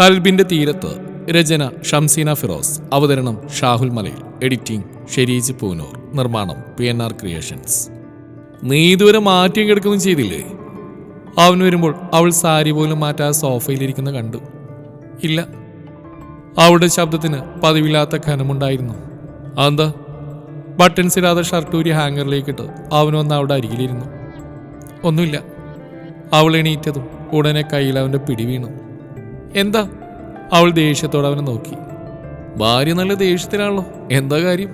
കൽബിന്റെ തീരത്ത് രചന ഷംസീന ഫിറോസ് അവതരണം ഷാഹുൽ മലയിൽ. എഡിറ്റിംഗ് ഷെരീജ് പൂനൂർ. നിർമ്മാണം പി എൻ ആർ ക്രിയേഷൻസ്. നീ ഇതുവരെ മാറ്റിയും കിടക്കുകയും ചെയ്തില്ലേ? അവൻ വരുമ്പോൾ അവൾ സാരി പോലും മാറ്റാതെ സോഫയിലിരിക്കുന്ന കണ്ടു. ഇല്ല. അവളുടെ ശബ്ദത്തിന് പതിവില്ലാത്ത ഖനമുണ്ടായിരുന്നു അതെന്താ? ബട്ടൺസ് ഇടാതെ ഷർട്ട് ഊരി ഹാങ്ങറിലേക്കിട്ട് അവനൊന്ന് അവിടെ അരികിലിരുന്നു. ഒന്നുമില്ല. അവൾ എണീറ്റതും ഉടനെ കയ്യിൽ അവന്റെ പിടി വീണു. എന്താ? അവൾ ദേഷ്യത്തോടെ അവനെ നോക്കി. ഭാര്യ നല്ല ദേഷ്യത്തിലാണല്ലോ. എന്താ കാര്യം?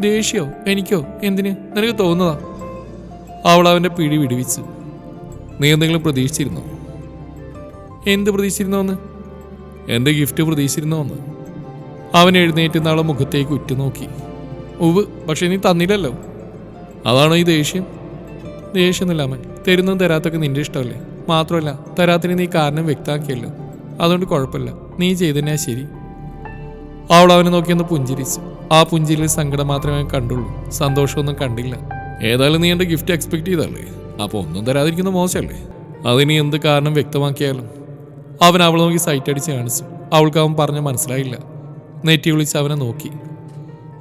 ദേഷ്യോ? എനിക്കോ? എന്തിന്? നിനക്ക് തോന്നുന്നതാ? അവൾ അവന്റെ പിടി വിടുവിച്ചു. നീ എന്തെങ്കിലും പ്രതീക്ഷിച്ചിരുന്നോ? എന്ത് പ്രതീക്ഷിച്ചിരുന്നോന്ന്? എന്റെ ഗിഫ്റ്റ് പ്രതീക്ഷിച്ചിരുന്നോന്ന്? അവൻ എഴുന്നേറ്റ് നാളെ മുഖത്തേക്ക് ഉറ്റുനോക്കി. ഉവ് പക്ഷെ നീ തന്നില്ലല്ലോ. അതാണോ ഈ ദേഷ്യം? ദേഷ്യമൊന്നുമില്ല അമ്മൻ തരുന്നതും തരാത്തൊക്കെ നിന്റെ ഇഷ്ടമല്ലേ? മാത്രമല്ല തരാത്തിന് നീ കാരണം വ്യക്തമാക്കിയല്ലോ. അതുകൊണ്ട് കുഴപ്പമില്ല. നീ ചെയ്തതന്നെയാ ശരി. അവൾ അവനെ നോക്കിയൊന്ന് പുഞ്ചിരിച്ചു. ആ പുഞ്ചിരിയിൽ സങ്കടം മാത്രമേ കണ്ടുള്ളൂ. സന്തോഷമൊന്നും കണ്ടില്ല. ഏതായാലും നീ എന്റെ ഗിഫ്റ്റ് എക്സ്പെക്ട് ചെയ്തല്ലേ അപ്പോൾ ഒന്നും തരാതിരിക്കുന്ന മോശമല്ലേ? അതിനി എന്ത് കാരണം വ്യക്തമാക്കിയാലും? അവൻ അവൾ നോക്കി സൈറ്റ് അടിച്ച് കാണിച്ചു. അവൾക്ക് അവൻ പറഞ്ഞ മനസ്സിലായില്ല. നെറ്റി വിളിച്ച് അവനെ നോക്കി.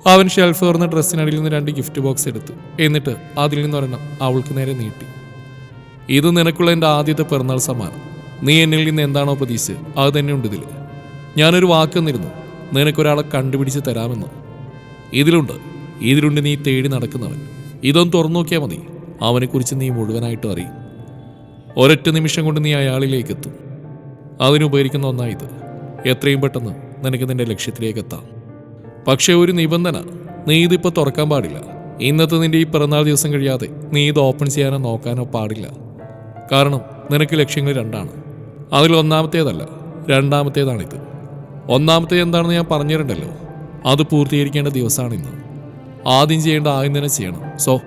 അവൻ ഷെൽഫ് തുറന്ന ഡ്രസ്സിനടിയിൽ നിന്ന് രണ്ട് ഗിഫ്റ്റ് ബോക്സ് എടുത്തു. എന്നിട്ട് അതിൽ നിന്നൊരെണ്ണം അവൾക്ക് നേരെ നീട്ടി. ഇത് നിനക്കുള്ള എന്റെ ആദ്യത്തെ പിറന്നാൾ സമ്മാനം. നീ എന്നിൽ നിന്ന് എന്താണോ പ്രതീക്ഷിച്ച് അത് തന്നെ ഉണ്ട് ഇതിൽ. ഞാനൊരു വാക്കെന്നിരുന്നു നിനക്കൊരാളെ കണ്ടുപിടിച്ച് തരാമെന്ന്. ഇതിലുണ്ട്. ഇതിലുണ്ട് നീ തേടി നടക്കുന്നവൻ. ഇതൊന്ന് തുറന്നു നോക്കിയാൽ മതി. അവനെക്കുറിച്ച് നീ മുഴുവനായിട്ട് അറിയും. ഒരൊറ്റ നിമിഷം കൊണ്ട് നീ അയാളിലേക്ക് എത്തും അതിനുപകരിക്കുന്ന ഒന്നായത് എത്രയും പെട്ടെന്ന് നിനക്ക് നിന്റെ ലക്ഷ്യത്തിലേക്ക് എത്താം പക്ഷേ ഒരു നിബന്ധന നീ ഇതിപ്പോൾ തുറക്കാൻ പാടില്ല. ഇന്നത്തെ നിന്റെ ഈ പിറന്നാൾ ദിവസം കഴിയാതെ നീ ഇത് ഓപ്പൺ ചെയ്യാനോ നോക്കാനോ പാടില്ല. കാരണം നിനക്ക് ലക്ഷ്യങ്ങൾ രണ്ടാണ്. അതിൽ ഒന്നാമത്തേതല്ല രണ്ടാമത്തേതാണിത്. ഒന്നാമത്തേത് എന്താണെന്ന് ഞാൻ പറഞ്ഞിട്ടുണ്ടല്ലോ അത് പൂർത്തീകരിക്കേണ്ട ദിവസമാണ് ഇന്ന്. ആദ്യം ചെയ്യേണ്ട ആദ്യം തന്നെ ചെയ്യണം. സോ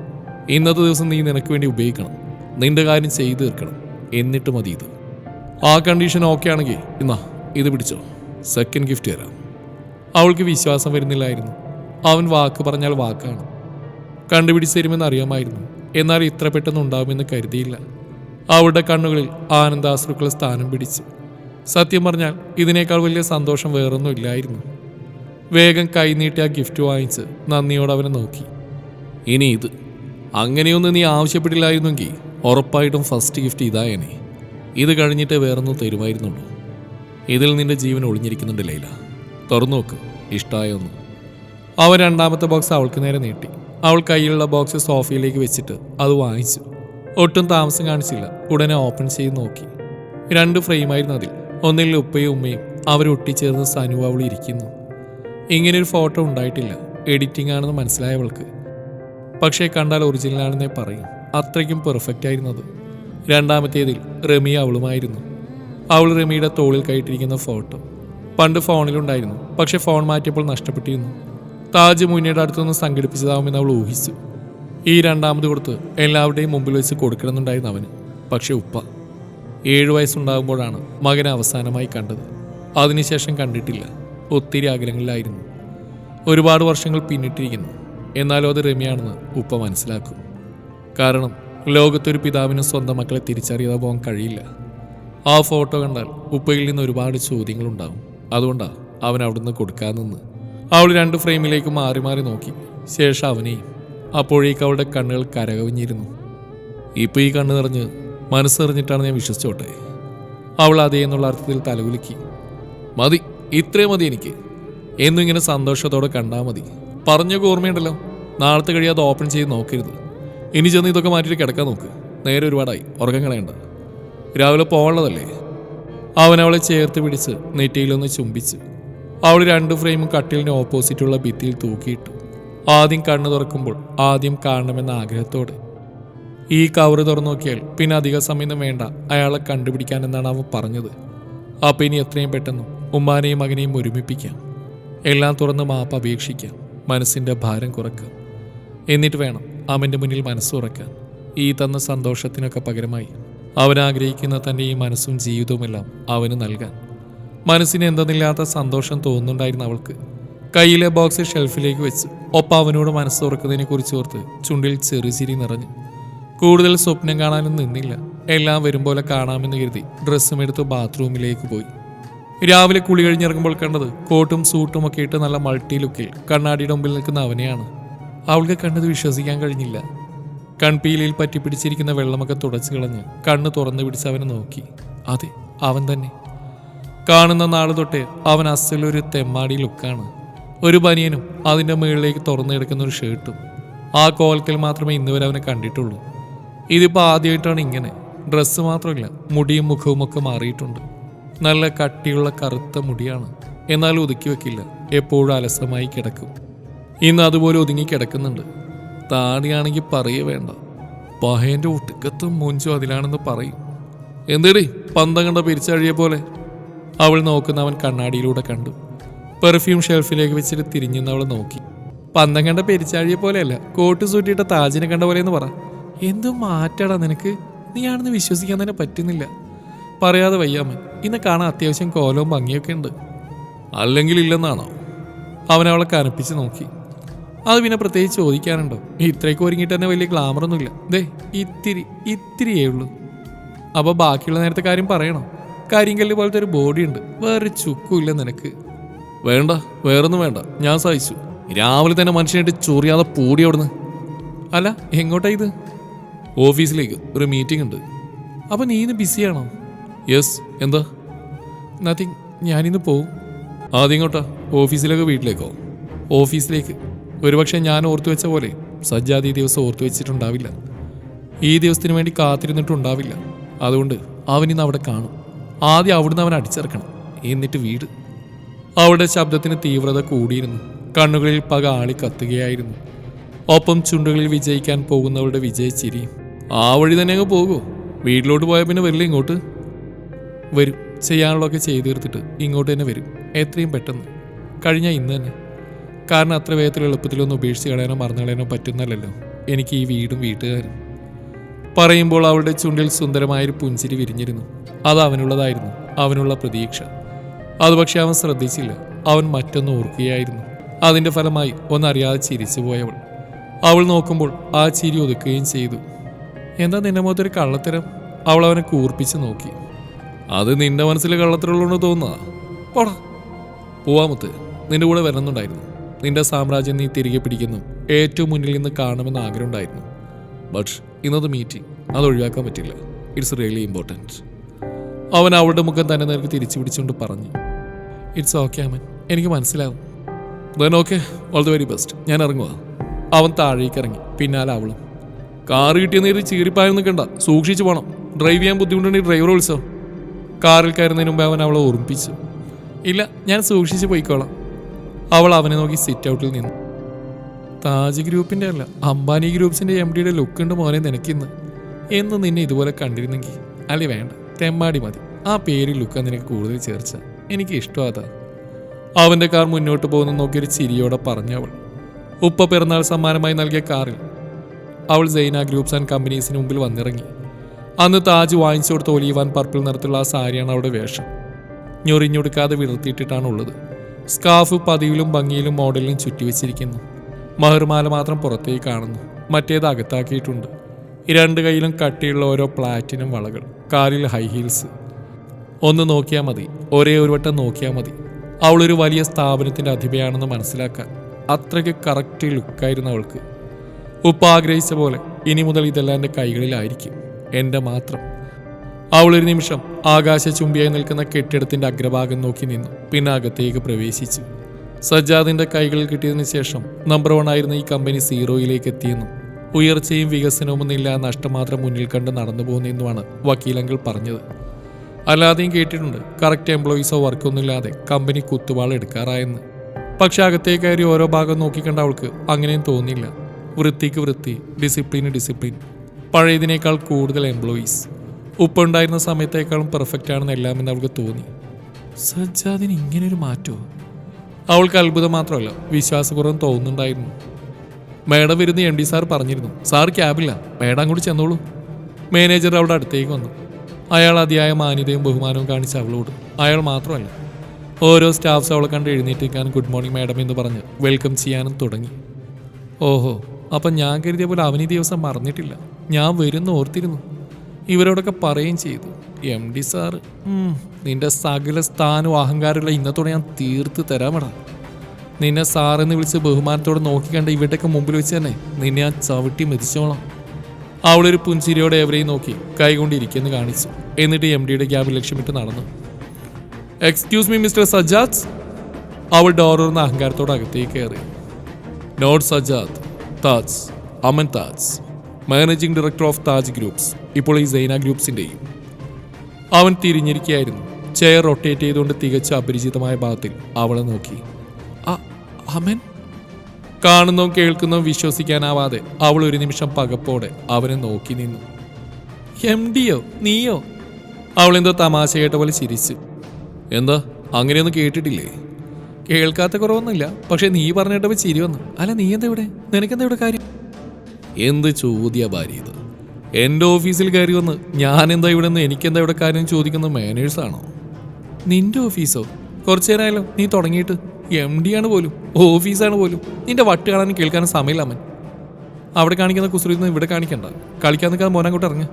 ഇന്നത്തെ ദിവസം നീ നിനക്ക് വേണ്ടി ഉപയോഗിക്കണം. നിന്റെ കാര്യം ചെയ്തു തീർക്കണം. എന്നിട്ട് മതി ഇത്. ആ കണ്ടീഷൻ ഓക്കെ ആണെങ്കിൽ എന്നാ ഇത് പിടിച്ചോ. സെക്കൻഡ് ഗിഫ്റ്റ് തരാം. അവൾക്ക് വിശ്വാസം വരുന്നില്ലായിരുന്നു. അവൻ വാക്ക് പറഞ്ഞാൽ വാക്കാണ്. കണ്ടുപിടിച്ച് തരുമെന്ന് അറിയാമായിരുന്നു. എന്നാൽ ഇത്ര പെട്ടെന്ന് ഉണ്ടാവുമെന്ന് കരുതിയില്ല. അവളുടെ കണ്ണുകളിൽ ആനന്ദാശ്രുക്കൾ സ്ഥാനം പിടിച്ചു. സത്യം പറഞ്ഞാൽ ഇതിനേക്കാൾ വലിയ സന്തോഷം വേറൊന്നും ഇല്ലായിരുന്നു. വേഗം കൈനീട്ടി ആ ഗിഫ്റ്റ് വാങ്ങിച്ച് നന്ദിയോട് അവനെ നോക്കി. ഇനി ഇത്. അങ്ങനെയൊന്നും നീ ആവശ്യപ്പെട്ടില്ലായിരുന്നെങ്കിൽ ഉറപ്പായിട്ടും ഫസ്റ്റ് ഗിഫ്റ്റ് ഇതായനെ ഇത് കഴിഞ്ഞിട്ട് വേറൊന്നും തരുമായിരുന്നുള്ളൂ. ഇതിൽ നിന്റെ ജീവൻ ഒളിഞ്ഞിരിക്കുന്നുണ്ട് ലൈല. തുറന്നു നോക്ക് ഇഷ്ടമായൊന്നും അവൻ രണ്ടാമത്തെ ബോക്സ് അവൾക്ക് നേരെ നീട്ടി. അവൾ കയ്യിലുള്ള ബോക്സ് സോഫയിലേക്ക് വെച്ചിട്ട് അത് വാങ്ങിച്ചു. ഒട്ടും താമസം കാണിച്ചില്ല. ഉടനെ ഓപ്പൺ ചെയ്ത് നോക്കി. രണ്ട് ഫ്രെയിമായിരുന്നു അതിൽ. ഒന്നിൽ ഉപ്പയും ഉമ്മയും. അവരൊട്ടിച്ചേർന്ന് സനു അവൾ ഇരിക്കുന്നു. ഇങ്ങനൊരു ഫോട്ടോ ഉണ്ടായിട്ടില്ല. എഡിറ്റിംഗ് ആണെന്ന് മനസ്സിലായവൾക്ക്. പക്ഷേ കണ്ടാൽ ഒറിജിനൽ ആണെന്നേ പറയും. അത്രയ്ക്കും പെർഫെക്റ്റ് ആയിരുന്നു അത്. രണ്ടാമത്തേതിൽ റമി അവളുമായിരുന്നു. അവൾ റമിയുടെ തോളിൽ കയറ്റിരിക്കുന്ന ഫോട്ടോ. പണ്ട് ഫോണിലുണ്ടായിരുന്നു. പക്ഷേ ഫോൺ മാറ്റിയപ്പോൾ നഷ്ടപ്പെട്ടിരുന്നു. താജ് മുന്നയുടെ സംഘടിപ്പിച്ചതാവുമെന്ന് അവൾ ഊഹിച്ചു. ഈ രണ്ടാമത് കൊടുത്ത് എല്ലാവരുടെയും മുമ്പിൽ വെച്ച് കൊടുക്കണമെന്നുണ്ടായിരുന്നു അവന്. പക്ഷെ ഉപ്പ ഏഴു വയസ്സുണ്ടാകുമ്പോഴാണ് മകനെ അവസാനമായി കണ്ടത്. അതിനുശേഷം കണ്ടിട്ടില്ല. ഒത്തിരി ആഗ്രഹങ്ങളിലായിരുന്നു. ഒരുപാട് വർഷങ്ങൾ പിന്നിട്ടിരിക്കുന്നു. എന്നാലും അത് രമ്യാണെന്ന് ഉപ്പ മനസ്സിലാക്കും. കാരണം ലോകത്തൊരു പിതാവിനും സ്വന്തം മക്കളെ തിരിച്ചറിയാതെ പോകാൻ കഴിയില്ല. ആ ഫോട്ടോ കണ്ടാൽ ഉപ്പയിൽ നിന്ന് ഒരുപാട് ചോദ്യങ്ങളുണ്ടാവും. അതുകൊണ്ടാണ് അവൻ അവിടുന്ന് കൊടുക്കാൻ നിന്ന്. അവൾ രണ്ട് ഫ്രെയിമിലേക്ക് മാറി മാറി നോക്കി. ശേഷം അവനെയും അപ്പോഴേക്ക് അവളുടെ കണ്ണുകൾ കരകവിഞ്ഞിരുന്നു. ഇപ്പൊ ഈ കണ്ണ് നിറഞ്ഞ് മനസ്സെറിഞ്ഞിട്ടാണ് ഞാൻ വിശ്വസിച്ചോട്ടെ? അവൾ അതേ എന്നുള്ള അർത്ഥത്തിൽ തലകുലുക്കി. മതി ഇത്രേ മതി എനിക്ക്. എന്നും ഇങ്ങനെ സന്തോഷത്തോടെ കണ്ടാൽ മതി. പറഞ്ഞൊക്കെ ഓർമ്മയുണ്ടല്ലോ. നാളത്തെ കഴിയാതെ ഓപ്പൺ ചെയ്ത് നോക്കരുത്. ഇനി ചെന്ന് ഇതൊക്കെ മാറ്റിയിട്ട് കിടക്കാൻ നോക്ക്. നേരെ ഒരുപാടായി. ഉറക്കം കളയണ്ട. രാവിലെ പോകാനുള്ളതല്ലേ? അവൻ അവളെ ചേർത്ത് പിടിച്ച് നെറ്റിയിലൊന്ന് ചുംബിച്ച് അവൾ രണ്ട് ഫ്രെയിമും കട്ടിലിന് ഓപ്പോസിറ്റുള്ള ഭിത്തിയിൽ തൂക്കിയിട്ടു ആദ്യം കണ്ണു തുറക്കുമ്പോൾ ആദ്യം കാണണമെന്ന ആഗ്രഹത്തോടെ. ഈ കവറ് തുറന്നു നോക്കിയാൽ പിന്നെ അധിക സമയം വേണ്ട. അയാളെ കണ്ടുപിടിക്കാൻ എന്നാണ് അവൻ പറഞ്ഞത്. അപ്പം ഇനി എത്രയും പെട്ടെന്ന് ഉമ്മാനെയും മകനെയും ഒരുമിപ്പിക്കാം. എല്ലാം തുറന്ന് മാപ്പ് അപേക്ഷിക്കാം. മനസ്സിന്റെ ഭാരം കുറക്കാം. എന്നിട്ട് വേണം അവന്റെ മുന്നിൽ മനസ്സ് തുറക്കാൻ. ഈ തന്ന സന്തോഷത്തിനൊക്കെ പകരമായി അവൻ ആഗ്രഹിക്കുന്ന തന്റെ ഈ മനസ്സും ജീവിതവുമെല്ലാം അവന് നൽകാൻ. മനസ്സിന് എന്തെന്നില്ലാത്ത സന്തോഷം തോന്നുന്നുണ്ടായിരുന്നു അവൾക്ക്. കയ്യിലെ ബോക്സ് ഷെൽഫിലേക്ക് വെച്ച് ഒപ്പം അവനോട് മനസ്സ് തുറക്കുന്നതിനെ കുറിച്ച് ഓർത്ത് ചുണ്ടിൽ ചെറുചിരി നിറഞ്ഞു. കൂടുതൽ സ്വപ്നം കാണാനും നിന്നില്ല. എല്ലാം വരും പോലെ കാണാമെന്ന് കരുതി ഡ്രസ്സും എടുത്ത് ബാത്റൂമിലേക്ക് പോയി. രാവിലെ കുളി കഴിഞ്ഞിറങ്ങുമ്പോൾ കണ്ടത് കോട്ടും സൂട്ടും ഒക്കെ ഇട്ട് നല്ല മൾട്ടി ലുക്കിൽ കണ്ണാടിയുടെ മുമ്പിൽ നിൽക്കുന്ന അവനെയാണ്. അവൾക്ക് കണ്ടത് വിശ്വസിക്കാൻ കഴിഞ്ഞില്ല. കൺപീലിയിൽ പറ്റിപ്പിടിച്ചിരിക്കുന്ന വെള്ളമൊക്കെ തുടച്ചു കളഞ്ഞ് കണ്ണ് തുറന്നു പിടിച്ച് അവനെ നോക്കി. അതെ അവൻ തന്നെ. കാണുന്ന നാൾ തൊട്ടേ അവൻ അസലൊരു തെമ്മാടി ലുക്കാണ് ഒരു ബനിയനും അതിന്റെ മുകളിലേക്ക് തുറന്നു കിടക്കുന്ന ഒരു ഷർട്ടും ആ കോൽക്കൽ മാത്രമേ ഇന്നുവരെ അവനെ കണ്ടിട്ടുള്ളൂ. ഇതിപ്പോൾ ആദ്യമായിട്ടാണ് ഇങ്ങനെ. ഡ്രസ്സ് മാത്രമല്ല മുടിയും മുഖവും ഒക്കെ മാറിയിട്ടുണ്ട്. നല്ല കട്ടിയുള്ള കറുത്ത മുടിയാണ്. എന്നാൽ ഒതുക്കി വെക്കില്ല. എപ്പോഴും അലസമായി കിടക്കും. ഇന്ന് അതുപോലെ ഒതുങ്ങി കിടക്കുന്നുണ്ട്. താടിയാണെങ്കിൽ പറയേ വേണ്ട. പഹേന്റെ ഒട്ടുക്കത്തും മുഞ്ചും അതിലാണെന്ന് പറയും. എന്തേടി പന്തം കണ്ട പിരിച്ചഴിയെ പോലെ? അവൾ നോക്കുന്ന അവൻ കണ്ണാടിയിലൂടെ കണ്ടു. പെർഫ്യൂം ഷെൽഫിലേക്ക് വെച്ചിട്ട് തിരിഞ്ഞെന്ന് അവൾ നോക്കി. പന്തം കണ്ട പെരിച്ചാഴിയെ പോലെയല്ല കോട്ട് സൂട്ടിയിട്ട താജിനെ കണ്ട പോലെയെന്ന് പറ. എന്തു മാറ്റാടാ നിനക്ക്? നീയാണെന്ന് വിശ്വസിക്കാൻ തന്നെ പറ്റുന്നില്ല. പറയാതെ വയ്യാമൻ ഇന്ന് കാണാൻ അത്യാവശ്യം കോലവും ഭംഗിയൊക്കെ ഉണ്ട്. അല്ലെങ്കിൽ ഇല്ലെന്നാണോ? അവൻ അവളെ കനപ്പിച്ച് നോക്കി. അത് പിന്നെ പ്രത്യേകിച്ച് ചോദിക്കാനുണ്ടോ? ഇത്രയ്ക്ക് ഒരുങ്ങിയിട്ട് തന്നെ വലിയ ഗ്ലാമറൊന്നുമില്ല ദേ ഇത്തിരി ഇത്തിരിയേ ഉള്ളൂ. അപ്പോൾ ബാക്കിയുള്ള നേരത്തെ കാര്യം പറയണം? കരിങ്കല്ല് പോലത്തെ ഒരു ബോഡി ഉണ്ട്. വേറെ ചുക്കുമില്ല നിനക്ക്. വേണ്ട വേറൊന്നും വേണ്ട. ഞാൻ സഹിച്ചു. രാവിലെ തന്നെ മനുഷ്യനായിട്ട് ചൊറിയാതെ പൂടി അവിടുന്ന്. അല്ല എങ്ങോട്ടാ ഇത്? ഓഫീസിലേക്ക് ഒരു മീറ്റിംഗ് ഉണ്ട്. അപ്പൊ നീ ഇന്ന് ബിസിയാണോ യെസ് എന്താ? നത്തിങ് ഞാനിന്ന് പോവും. ആദ്യം ഇങ്ങോട്ടാ ഓഫീസിലേക്കോ വീട്ടിലേക്കോ? ഓഫീസിലേക്ക്. ഒരുപക്ഷെ ഞാൻ ഓർത്തു വെച്ച പോലെ സജ്ജാദ് ഈ ദിവസം ഓർത്തു വെച്ചിട്ടുണ്ടാവില്ല. ഈ ദിവസത്തിന് വേണ്ടി കാത്തിരുന്നിട്ടുണ്ടാവില്ല. അതുകൊണ്ട് അവനിന്ന് അവിടെ കാണും. ആദ്യം അവിടുന്ന് അവൻ അടിച്ചിറക്കണം. എന്നിട്ട് വീട്. അവളുടെ ശബ്ദത്തിന് തീവ്രത കൂടിയിരുന്നു. കണ്ണുകളിൽ പക ആളി കത്തുകയായിരുന്നു. ഒപ്പം ചുണ്ടുകളിൽ വിജയിക്കാൻ പോകുന്നവളുടെ വിജയച്ചിരിയും ആ വഴി തന്നെ അങ്ങ് പോകുമോ വീട്ടിലോട്ട് പോയാൽ പിന്നെ വരില്ല ഇങ്ങോട്ട്? വരും. ചെയ്യാനുള്ളതൊക്കെ ചെയ്തു തീർത്തിട്ട് ഇങ്ങോട്ട് തന്നെ വരും. എത്രയും പെട്ടെന്ന്. കഴിഞ്ഞ ഇന്ന് തന്നെ. കാരണം അത്ര വേഗത്തിൽ എളുപ്പത്തിലൊന്നും ഉപേക്ഷിച്ച് കളയാനോ മറന്നു കളയാനോ പറ്റുന്നല്ലോ എനിക്ക് ഈ വീടും വീട്ടുകാരും. പറയുമ്പോൾ അവളുടെ ചുണ്ടിൽ സുന്ദരമായൊരു പുഞ്ചിരി വിരിഞ്ഞിരുന്നു. അത് അവനുള്ളതായിരുന്നു. അവനുള്ള പ്രതീക്ഷ. അത് പക്ഷെ അവൻ ശ്രദ്ധിച്ചില്ല. അവൻ മറ്റൊന്ന് ഓർക്കുകയായിരുന്നു. അതിന്റെ ഫലമായി ഒന്നറിയാതെ ചിരിച്ചു പോയവൾ. അവൾ നോക്കുമ്പോൾ ആ ചിരി ഒതുക്കുകയും ചെയ്തു. എന്താ നിന്റെ മുഖത്തൊരു കള്ളത്തരം? അവൾ അവനെ കൂർപ്പിച്ച് നോക്കി. അത് നിന്റെ മനസ്സിൽ കള്ളത്തരമുള്ളതെന്ന് തോന്നുന്നതാ. പോടാ. പോവാമത്ത് നിന്റെ കൂടെ വരണമെന്നുണ്ടായിരുന്നു. നിന്റെ സാമ്രാജ്യം നീ തിരികെ പിടിക്കുന്നു. ഏറ്റവും മുന്നിൽ നിന്ന് കാണുമെന്ന് ആഗ്രഹമുണ്ടായിരുന്നു. ബട്ട് ഇന്നത്തെ മീറ്റിംഗ് അത് ഒഴിവാക്കാൻ പറ്റില്ല. ഇറ്റ്സ് റിയലി ഇമ്പോർട്ടന്റ് അവൻ അവളുടെ മുഖം തന്നെ നേർക്ക് തിരിച്ചു പിടിച്ചുകൊണ്ട് പറഞ്ഞു. ഇറ്റ്സ് ഓക്കെ അമൻ എനിക്ക് മനസ്സിലാവും. Then okay all the very best ഞാൻ ഇറങ്ങുക അവൻ താഴേക്ക് ഇറങ്ങി. പിന്നാലെ അവളും. കാർ കിട്ടിയ നേരി ചീറിപ്പായൊന്നും കണ്ട. സൂക്ഷിച്ചു പോകണം ഡ്രൈവ് ചെയ്യാൻ ബുദ്ധിമുട്ടുണ്ടെങ്കിൽ ഡ്രൈവർ വിളിച്ചോ. കാറിൽ കയറുന്നതിന് മുമ്പ് അവൻ അവളെ ഓർമ്മിപ്പിച്ചു. ഇല്ല ഞാൻ സൂക്ഷിച്ച് പോയിക്കോളാം. അവൾ അവനെ നോക്കി സിറ്റ് ഔട്ടിൽ നിന്നു. താജ് ഗ്രൂപ്പിന്റെ അല്ല അംബാനി ഗ്രൂപ്പ്സിന്റെ എം ഡിയുടെ ലുക്ക് ഉണ്ട് മോനെ നിനക്കിന്ന്. എന്ന് നിന്നെ ഇതുപോലെ കണ്ടിരുന്നെങ്കിൽ. അല്ലെ വേണ്ട തെമ്മാടി മതി. ആ പേര് ലുക്ക നിനക്ക് കൂടുതൽ ചേർച്ച. എനിക്ക് ഇഷ്ടമാത അവന്റെ കാർ മുന്നോട്ട് പോകുന്ന നോക്കിയൊരു ചിരിയോടെ പറഞ്ഞവൾ. ഉപ്പ പിറന്നാൾ സമ്മാനമായി നൽകിയ കാറിൽ അവൾ സൈന ഗ്രൂപ്പ്സ് ആൻഡ് കമ്പനീസിന് മുമ്പിൽ വന്നിറങ്ങി. അന്ന് താജ് വാങ്ങിച്ചു കൊടുത്ത ഒലീവാൻ പർപ്പിൾ നിറത്തുള്ള ആ സാരിയാണ് അവളുടെ വേഷം. ഞൊറിഞ്ഞൊടുക്കാതെ വിളർത്തിയിട്ടിട്ടാണ് ഉള്ളത് സ്കാഫ് പതിവിലും ഭംഗിയിലും മോഡലിലും ചുറ്റിവെച്ചിരിക്കുന്നു. മഹർമാല മാത്രം പുറത്തേക്ക് കാണുന്നു. മറ്റേത് അകത്താക്കിയിട്ടുണ്ട്. രണ്ട് കൈയിലും കട്ടിയുള്ള ഓരോ പ്ലാറ്റിനും വളകൾ. കാലിൽ ഹൈ ഹീൽസ്. ഒന്ന് നോക്കിയാൽ മതി. ഒരേ ഒരു വട്ടം നോക്കിയാൽ മതി. അവളൊരു വലിയ സ്ഥാപനത്തിന്റെ അധിപയാണെന്ന് മനസ്സിലാക്കാൻ അത്രയ്ക്ക് കറക്റ്റ് ലുക്കായിരുന്നു അവൾക്ക്. ഉപ്പ ആഗ്രഹിച്ച പോലെ ഇനി മുതൽ ഇതെല്ലാം എന്റെ കൈകളിലായിരിക്കും. എന്റെ മാത്രം. അവളൊരു നിമിഷം ആകാശ ആകാശചുംബിയായി നിൽക്കുന്ന കെട്ടിടത്തിന്റെ അഗ്രഭാഗം നോക്കി നിന്നു. പിന്നെ അകത്തേക്ക് പ്രവേശിച്ചു. സജ്ജാദിന്റെ കൈകളിൽ കിട്ടിയതിനു ശേഷം നമ്പർ വൺ ആയിരുന്ന ഈ കമ്പനി സീറോയിലേക്ക് എത്തിയെന്നും ഉയർച്ചയും വികസനവുമൊന്നുമില്ല നഷ്ടം മാത്രം മുന്നിൽ കണ്ട് നടന്നു പോകുന്നെന്നുമാണ് വക്കീലങ്ങൾ പറഞ്ഞത്. അല്ലാതെയും കേട്ടിട്ടുണ്ട്. കറക്റ്റ് എംപ്ലോയീസോ വർക്കൊന്നുമില്ലാതെ കമ്പനി കുത്തുവാൾ എടുക്കാറായെന്ന്. പക്ഷെ അകത്തേക്ക് കയറി ഓരോ ഭാഗം നോക്കിക്കണ്ട അവൾക്ക് അങ്ങനെയും തോന്നിയില്ല. വൃത്തിക്ക് വൃത്തി ഡിസിപ്ലിന് ഡിസിപ്ലിൻ പഴയതിനേക്കാൾ കൂടുതൽ എംപ്ലോയീസ് ഉപ്പുണ്ടായിരുന്ന സമയത്തേക്കാളും പെർഫെക്റ്റ് ആണെന്ന് എല്ലാം എന്ന് അവൾക്ക് തോന്നി. സജ്ജാദിന് ഇങ്ങനൊരു മാറ്റോ? അവൾക്ക് അത്ഭുതം മാത്രമല്ല വിശ്വാസക്കുറവും തോന്നുന്നുണ്ടായിരുന്നു. മേഡം വരുന്ന എം ഡി സാർ പറഞ്ഞിരുന്നു സാർ ക്യാബില്ല മേഡം അങ്ങോട്ട് ചെന്നോളൂ. മാനേജർ അവളുടെ അടുത്തേക്ക് വന്നു. അയാൾ അതിയായ മാന്യതയും ബഹുമാനവും കാണിച്ച് അവളോട് അയാൾ മാത്രമല്ല ഓരോ സ്റ്റാഫ്സ് അവളെ കണ്ട് എഴുന്നേറ്റിരിക്കാനും ഗുഡ് മോർണിംഗ് മാഡം എന്ന് പറഞ്ഞ് വെൽക്കം ചെയ്യാനും തുടങ്ങി. ഓഹോ അപ്പം ഞാൻ കരുതിയ പോലെ അവനീ ദിവസം മറന്നിട്ടില്ല. ഞാൻ വരുന്നു ഓർത്തിരുന്നു. ഇവരോടൊക്കെ പറയുകയും ചെയ്തു. എം ഡി സാറ് നിന്റെ സകല സ്ഥാനവും അഹങ്കാരമുള്ള ഇന്നത്തോടെ ഞാൻ തീർത്ത് തരാമടാ. നിന്നെ സാറെന്ന് വിളിച്ച് ബഹുമാനത്തോടെ നോക്കിക്കണ്ട ഇവിടെയൊക്കെ മുമ്പിൽ വെച്ച് തന്നെ നിന്നെ ഞാൻ ചവിട്ടി മെതിച്ചോളാം. അവളൊരു പുഞ്ചിരിയോടെ എവരെയും നോക്കി കൈകൊണ്ടിരിക്കുന്നു കാണിച്ചു. എന്നിട്ട് എം ഡിയുടെ ക്യാബ് ലക്ഷ്യമിട്ട് നടന്നു. എക്സ്ക്യൂസ് മീ മിസ്റ്റർ സജാദ് അവൾ ഡോറുന്ന അഹങ്കാരത്തോടെ അകത്തേക്ക് കയറി. Not Sajad Taj Aman Taj managing director of Taj groups ഇപ്പോൾ ഈ സൈന ഗ്രൂപ്പ്സിന്റെയും അവൻ തിരിഞ്ഞിരിക്കുകയായിരുന്നു ചെയർ റൊട്ടേറ്റ് ചെയ്തുകൊണ്ട് തികച്ച അപരിചിതമായ ഭാഗത്തിൽ അവളെ നോക്കി. അമൻ? കാണുന്നതും കേൾക്കുന്നോ വിശ്വസിക്കാനാവാതെ അവൾ ഒരു നിമിഷം പകപ്പോടെ അവനെ നോക്കി നിന്നു. എം ഡിയോ നീയോ? അവളെന്തോ തമാശ കേട്ട പോലെ ചിരിച്ചു. എന്താ? അങ്ങനെയൊന്നും കേട്ടിട്ടില്ലേ? കേൾക്കാത്ത കുറവൊന്നുമില്ല. പക്ഷെ നീ പറഞ്ഞിട്ടപ്പോൾ ചിരി വന്നു. അല്ല നീ എന്താ ഇവിടെ? നിനക്കെന്താ ഇവിടെ കാര്യം? എന്ത് ചോദ്യ ഭാര്യ ഇത്? എന്റെ ഓഫീസിൽ കയറി വന്ന് ഞാൻ എന്താ ഇവിടെ നിന്ന് എനിക്കെന്താ ഇവിടെ കാര്യം ചോദിക്കുന്ന മാനേഴ്സാണോ? നിന്റെ ഓഫീസോ? കുറച്ചു നേരമായാലോ നീ തുടങ്ങിയിട്ട്. എം ഡി ആണ് പോലും ഓഫീസാണ് പോലും. നിന്റെ വട്ട് കാണാനും കേൾക്കാനും സമയമില്ല അമ്മൻ. അവിടെ കാണിക്കുന്ന കുസൃതി ഇവിടെ കാണിക്കണ്ട. കളിക്കാൻ മോനെ അങ്ങോട്ട് ഇറങ്ങ.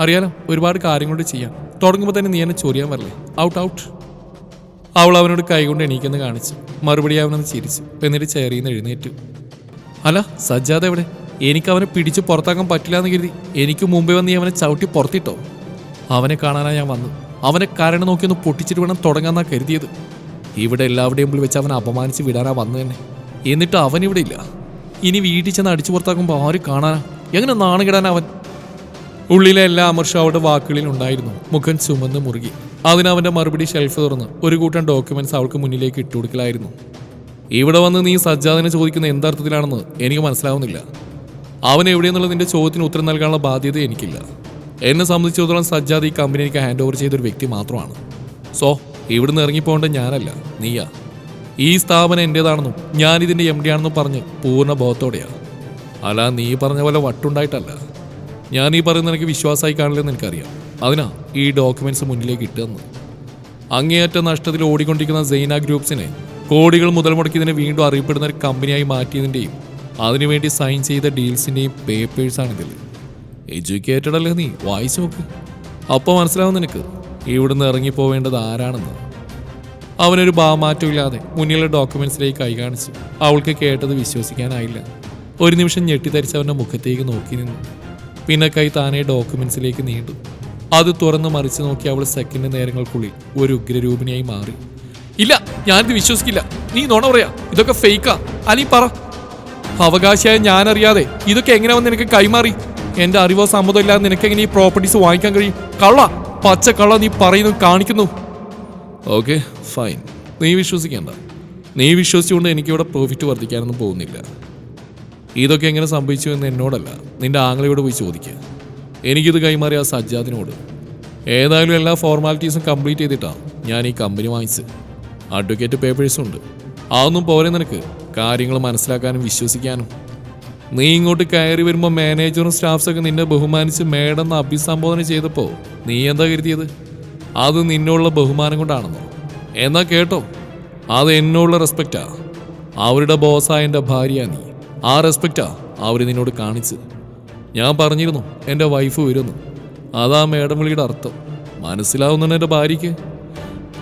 അറിയാലോ ഒരുപാട് കാര്യങ്ങളോട് ചെയ്യാം. തുടങ്ങുമ്പോൾ തന്നെ നീ എന്നെ ചൊറിയാൻ വരല്ലേ? ഔട്ട് ഔട്ട് അവൾ അവനോട് കൈകൊണ്ട് എണീക്കെന്ന് കാണിച്ചു മറുപടി അവനൊന്ന് ചിരിച്ചു എന്നിട്ട് ചെയറിൽ നിന്ന് എഴുന്നേറ്റു. അല്ല സജ്ജാദ് എവിടെ? എനിക്ക് അവനെ പിടിച്ച് പുറത്താക്കാൻ പറ്റില്ല എന്ന് കരുതി. എനിക്ക് മുമ്പേ വന്ന് അവനെ ചവിട്ടി പുറത്തിട്ടോ? അവനെ കാണാനാണ് ഞാൻ വന്നത്. അവനെ കാരണം നോക്കി ഒന്ന് പൊട്ടിച്ചിട്ട് വേണം തുടങ്ങാന്നാ കരുതിയത്. ഇവിടെ എല്ലാവരുടെയും മുമ്പിൽ വെച്ച് അവൻ അപമാനിച്ച് വിടാനാ വന്നു തന്നെ. എന്നിട്ട് അവൻ ഇവിടെ ഇല്ല. ഇനി വീട്ടിൽ ചെന്ന് അടിച്ചു പുറത്താക്കുമ്പോൾ ആര് കാണാനാ? എങ്ങനെ നാണുകിടാൻ അവൻ? ഉള്ളിലെ എല്ലാ അമർഷവും അവളുടെ വാക്കുകളിൽ ഉണ്ടായിരുന്നു. മുഖം ചുമന്ന് മുറുകി. അതിനവന്റെ മറുപടി ഷെൽഫ് തുറന്ന് ഒരു കൂട്ടം ഡോക്യുമെന്റ്സ് അവൾക്ക് മുന്നിലേക്ക് ഇട്ടുകൊടുക്കലായിരുന്നു ഇവിടെ വന്ന് നീ സജ്ജാദിനെ ചോദിക്കുന്ന എന്തർത്ഥത്തിലാണെന്ന് എനിക്ക് മനസ്സിലാവുന്നില്ല. അവൻ എവിടെയെന്നുള്ള നിന്റെ ചോദ്യത്തിന് ഉത്തരം നൽകാനുള്ള ബാധ്യത എനിക്കില്ല. എന്നെ സംബന്ധിച്ചിടത്തോളം സജ്ജാദ് ഈ കമ്പനി എനിക്ക് ഹാൻഡ് ഓവർ ചെയ്തൊരു വ്യക്തി മാത്രമാണ്. സോ ഇവിടുന്ന് ഇറങ്ങിപ്പോകേണ്ട ഞാനല്ല നീയാ. ഈ സ്ഥാപനം എന്റേതാണെന്നും ഞാൻ ഇതിന്റെ എം ഡി ആണെന്നും പറഞ്ഞ് പൂർണ ബോധത്തോടെയാണ്. അല്ല നീ പറഞ്ഞ പോലെ വട്ടുണ്ടായിട്ടല്ല. ഞാൻ ഈ പറയുന്ന എനിക്ക് വിശ്വാസമായി കാണില്ലെന്ന് എനിക്കറിയാം. അതിനാ ഈ ഡോക്യുമെന്റ്സ് മുന്നിലേക്ക് ഇട്ടുതന്നു അങ്ങേയറ്റ നഷ്ടത്തിൽ ഓടിക്കൊണ്ടിരിക്കുന്ന സൈന ഗ്രൂപ്പ്സിനെ കോടികൾ മുതൽ മുടക്കിയതിനെ വീണ്ടും അറിയപ്പെടുന്ന ഒരു കമ്പനിയായി മാറ്റിയതിന്റെയും അതിനുവേണ്ടി സൈൻ ചെയ്ത ഡീൽസിന്റെയും പേപ്പേഴ്സാണിതിൽ എഡ്യൂക്കേറ്റഡ് അല്ലേ നീ? വായിച്ചു നോക്ക്. അപ്പോൾ മനസ്സിലാവും നിനക്ക്. ഇവിടുന്ന് ഇറങ്ങിപ്പോവേണ്ടത് ആരാണെന്ന്. അവനൊരു ഭാവമാറ്റമില്ലാതെ മുന്നിലുള്ള ഡോക്യുമെന്റ്സിലേക്ക് കൈ കാണിച്ചു അവൾക്ക് കേട്ടത് വിശ്വസിക്കാനായില്ല. ഒരു നിമിഷം ഞെട്ടിത്തരിച്ച് അവന്റെ മുഖത്തേക്ക് നോക്കി നിന്നു. പിന്നെ കൈ താനേ ഡോക്യുമെന്റ്സിലേക്ക് നീണ്ടു. അത് തുറന്ന് മറിച്ച് നോക്കി അവൾ സെക്കൻഡ് നേരങ്ങൾക്കുള്ളിൽ ഒരു ഉഗ്രരൂപിണിയായി മാറി. ഇല്ല ഞാനിത് വിശ്വസിക്കില്ല. നീ നോണ പറയാ. ഇതൊക്കെ ഫേക്കാ. അലി പറ. അവകാശിയായ ഞാനറിയാതെ ഇതൊക്കെ എങ്ങനെ വന്ന് നിനക്ക് കൈമാറി? എന്റെ അറിവോ സമ്മതമില്ലാതെ നിനക്ക് എങ്ങനെ ഈ പ്രോപ്പർട്ടീസ് വാങ്ങിക്കാൻ കഴിയും? കള്ള. പച്ച കള്ള നീ പറയുന്നു കാണിക്കുന്നു. ഓക്കെ ഫൈൻ നീ വിശ്വസിക്കേണ്ട. നീ വിശ്വസിച്ചുകൊണ്ട് എനിക്കിവിടെ പ്രോഫിറ്റ് വർദ്ധിക്കാനൊന്നും പോകുന്നില്ല. ഇതൊക്കെ എങ്ങനെ സംഭവിച്ചു എന്ന് എന്നോടല്ല. നിന്റെ ആംഗ്ലയോട് പോയി ചോദിക്കുക എനിക്കിത് കൈമാറിയ ആ സജ്ജാദിനോട്. ഏതായാലും എല്ലാ ഫോർമാലിറ്റീസും കംപ്ലീറ്റ് ചെയ്തിട്ടാണ് ഞാൻ ഈ കമ്പനി വാങ്ങിച്ചത്. അഡ്വക്കേറ്റ് പേപ്പേഴ്സും ഉണ്ട്. അതൊന്നും പോരെ നിനക്ക്. കാര്യങ്ങൾ മനസ്സിലാക്കാനും വിശ്വസിക്കാനും. നീ ഇങ്ങോട്ട് കയറി വരുമ്പോൾ മാനേജറും സ്റ്റാഫ്സൊക്കെ നിന്നെ ബഹുമാനിച്ച് മേഡെന്ന് അഭിസംബോധന ചെയ്തപ്പോൾ നീ എന്താ കരുതിയത്? അത് നിന്നുള്ള ബഹുമാനം കൊണ്ടാണെന്നോ? എന്നാ കേട്ടോ. അത് എന്നോടുള്ള റെസ്പെക്റ്റാ അവരുടെ ബോസായ എന്റെ ഭാര്യ നീ. ആ റെസ്പെക്റ്റാ അവർ നിന്നോട് കാണിച്ച്. ഞാൻ പറഞ്ഞിരുന്നു എന്റെ വൈഫ് വരുന്നു. അതാ മേഡം വിളിയുടെ അർത്ഥം. മനസ്സിലാവുന്നുണ്ട് എന്റെ ഭാര്യയ്ക്ക്?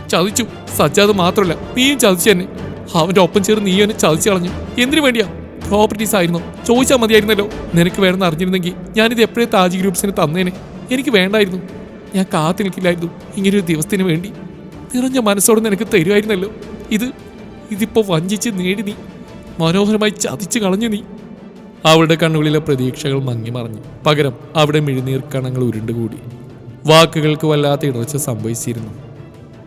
ചതിച്ചു. സജ്ജാത് മാത്രമല്ല നീയും ചതിച്ചു തന്നെ അവന്റെ ഒപ്പം ചേർന്ന് നീ എന്നെ ചതിച്ചു കളഞ്ഞു. എന്തിനു വേണ്ടിയാ? പ്രോപ്പർട്ടീസ് ആയിരുന്നു. ചോദിച്ചാൽ മതിയായിരുന്നല്ലോ. നിനക്ക് വേണമെന്ന് അറിഞ്ഞിരുന്നെങ്കിൽ ഞാനിത് എപ്പോഴേ താജി ഗ്രൂപ്പ്സിന് തന്നേനെ. എനിക്ക് വേണ്ടായിരുന്നു. ഞാൻ കാത്തു നിൽക്കില്ലായിരുന്നു ഇങ്ങനൊരു ദിവസത്തിന് വേണ്ടി. നിറഞ്ഞ മനസ്സോടെ നിനക്ക് തരുമായിരുന്നല്ലോ. ഇത് ഇതിപ്പോ വഞ്ചിച്ച് നേടി നീ. മനോഹരമായി ചതിച്ചു കളഞ്ഞു നീ. അവളുടെ കണ്ണുകളിലെ പ്രതീക്ഷകൾ മങ്ങി മറഞ്ഞു. പകരം അവിടെ മിഴുനീർ കണങ്ങൾ ഉരുണ്ടുകൂടി. വാക്കുകൾക്ക് വല്ലാത്ത ഇടർച്ച സംഭവിച്ചിരുന്നു.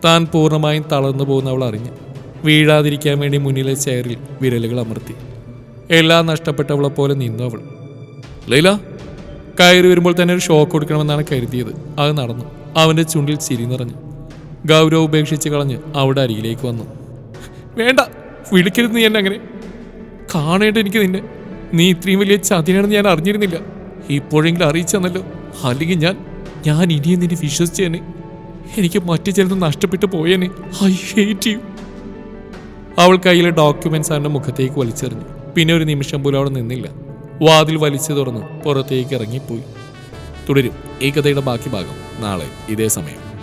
താൻ പൂർണമായും തളർന്നു പോകുന്ന അവൾ അറിഞ്ഞു. വീഴാതിരിക്കാൻ വേണ്ടി മുന്നിലെ ചെയറിൽ വിരലുകൾ അമർത്തി. എല്ലാം നഷ്ടപ്പെട്ടവളെ പോലെ നിന്നു അവൾ. ലൈല കയറി വരുമ്പോൾ തന്നെ ഒരു ഷോക്ക് കൊടുക്കണമെന്നാണ് കരുതിയത്. അത് നടന്നു. അവന്റെ ചുണ്ടിൽ ചിരി നിറഞ്ഞു. ഗൗരവ ഉപേക്ഷിച്ച് കളഞ്ഞ് അവിടെ അരികിലേക്ക് വന്നു. വേണ്ട വിളിക്കരുത് നീ എന്നെ അങ്ങനെ. കാണേണ്ട എനിക്ക് നിന്നെ. നീ ഇത്രയും വലിയ ചതിയാണെന്ന് ഞാൻ അറിഞ്ഞിരുന്നില്ല. ഇപ്പോഴെങ്കിലും അറിയിച്ചെന്നല്ലോ. അല്ലെങ്കിൽ ഞാൻ ഞാൻ ഇനിയും നിന്നെ വിശ്വസിച്ച് തന്നെ. എനിക്ക് മറ്റു ചിലത് നഷ്ടപ്പെട്ടു പോയേനെ. ഐ ഹേറ്റ് യു അവൾ കയ്യിലെ ഡോക്യുമെന്റ്സ് അവന്റെ മുഖത്തേക്ക് വലിച്ചെറിഞ്ഞു. പിന്നെ ഒരു നിമിഷം പോലും അവിടെ നിന്നില്ല. വാതിൽ വലിച്ചു തുറന്ന് പുറത്തേക്ക് ഇറങ്ങിപ്പോയി. തുടരും. ഈ കഥയുടെ ബാക്കി ഭാഗം നാളെ ഇതേ സമയം.